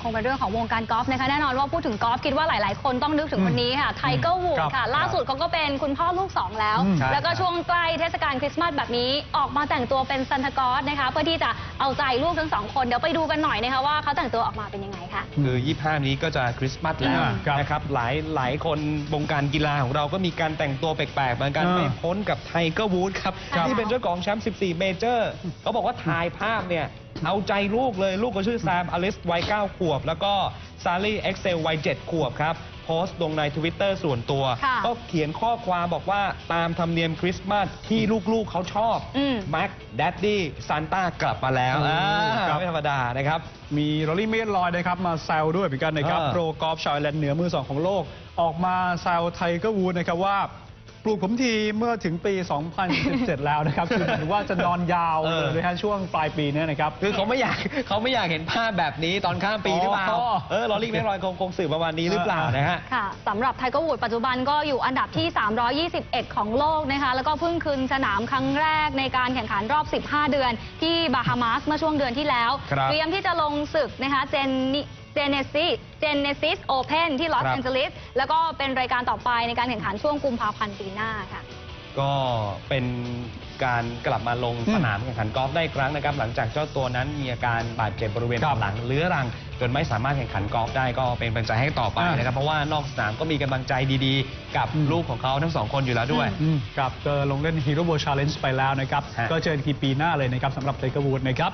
ยังคงเป็นเรื่องของวงการกอล์ฟนะคะแน่นอนว่าพูดถึงกอล์ฟคิดว่าหลาย ๆ คนต้องนึกถึงคนนี้ค่ะไทเกอร์วูดครับค่ะ ล่าสุดเขาก็เป็นคุณพ่อลูกสองแล้วอืมใช่แล้วก็ช่วงใกล้เทศกาลคริสต์มาสแบบนี้ออกมาแต่งตัวเป็นซันตาคลอสนะคะเพื่อที่จะเอาใจลูกทั้งสองคนเดี๋ยวไปดูกันหน่อยนะคะว่าเขาแต่งตัวออกมาเป็นยังไงค่ะคือ 25 นี้ก็จะคริสต์มาสแล้วอืมครับนะครับหลายหลายคนวงการกีฬาของเราก็มีการแต่งตัวแปลกๆเหมือนกันอ่าไม่พ้นกับไทเกอร์วูดครับครับที่เป็นเจ้าของแชมป์ 14 เมเจอร์เขาบอกว่าถ่ายภาพเนี่ยเอาใจลูกเลยลูกก็ชื่อแซมอลิสวัย 9 ขวบ แล้วก็ซารีเอ็กเซลวัย 7 ขวบครับ โพสต์ลงใน Twitter ส่วนตัว ค่ะก็เขียนข้อความบอกว่าตามธรรมเนียมคริสต์มาสที่ลูกๆเขาชอบอืม แม็กแดดดี้ซานต้ากลับมาแล้วโอ้อ่าครับ ไม่ธรรมดานะครับ มีโรลลี่เมดลอยนะครับมาแซวด้วยเหมือนกันนะครับเออโปรกอล์ฟชาวไอร์แลนด์เหนือมือสองของโลก ออกมาแซวไทเกอร์วูดนะครับว่า ปลูกผมทีเมื่อถึงปี 2017 แล้วนะครับ คือหมายถึงว่าจะนอนยาวเอเลอยนะฮะช่วงปลายปีเนี้นะครับ คือเขาไม่อยากเขาไม่อยากเห็นภาพแบบนี้ตอนข้ามปีหรือเปล่าอ๋อ เออลอรี่แม็กลอยคงคงสื่อประมาณนี้หรือเปล่านะฮะ ค่ะสำหรับไทเกอร์วูดปัจจุบันก็อยู่อันดับที่ 321 ของโลกนะคะ แล้วก็เพิ่งคืนสนามครั้งแรกในการแข่งขันรอบ 15 เดือน ที่บาฮามาสเมื่อช่วงเดือนที่แล้ว ครับ เตรียมที่จะลงศึกนะคะเจนนิ เจเนซิสเจเนซิสโอเพนที่ลอสครับ แอนเจลิสแล้วก็เป็นรายการต่อไปในการแข่งขันช่วงกุมภาพันธ์ปีหน้าค่ะ ก็เป็นการกลับมาลงอืมสนามแข่งขันกอล์ฟได้อีกครั้งนะครับ หลังจากเจ้าตัวนั้นมีอาการบาดเจ็บบริเวณครับหลังเรื้อรัง จนไม่สามารถแข่งขันกอล์ฟได้ก็เป็นกำลังใจให้ต่อไปอ่าน นะครับ เพราะว่านอกสนามก็มีกำลังใจดีๆ กับอืมลูกของเขาทั้งสองคนอยู่แล้วด้วย อืมครับก็ลงเล่นฮีโร่โบชาเลนจ์ไปแล้วนะครับ ฮะ ก็เจอกันทีปีหน้าเลยนะครับสำหรับไทเกอร์วูดนะครับ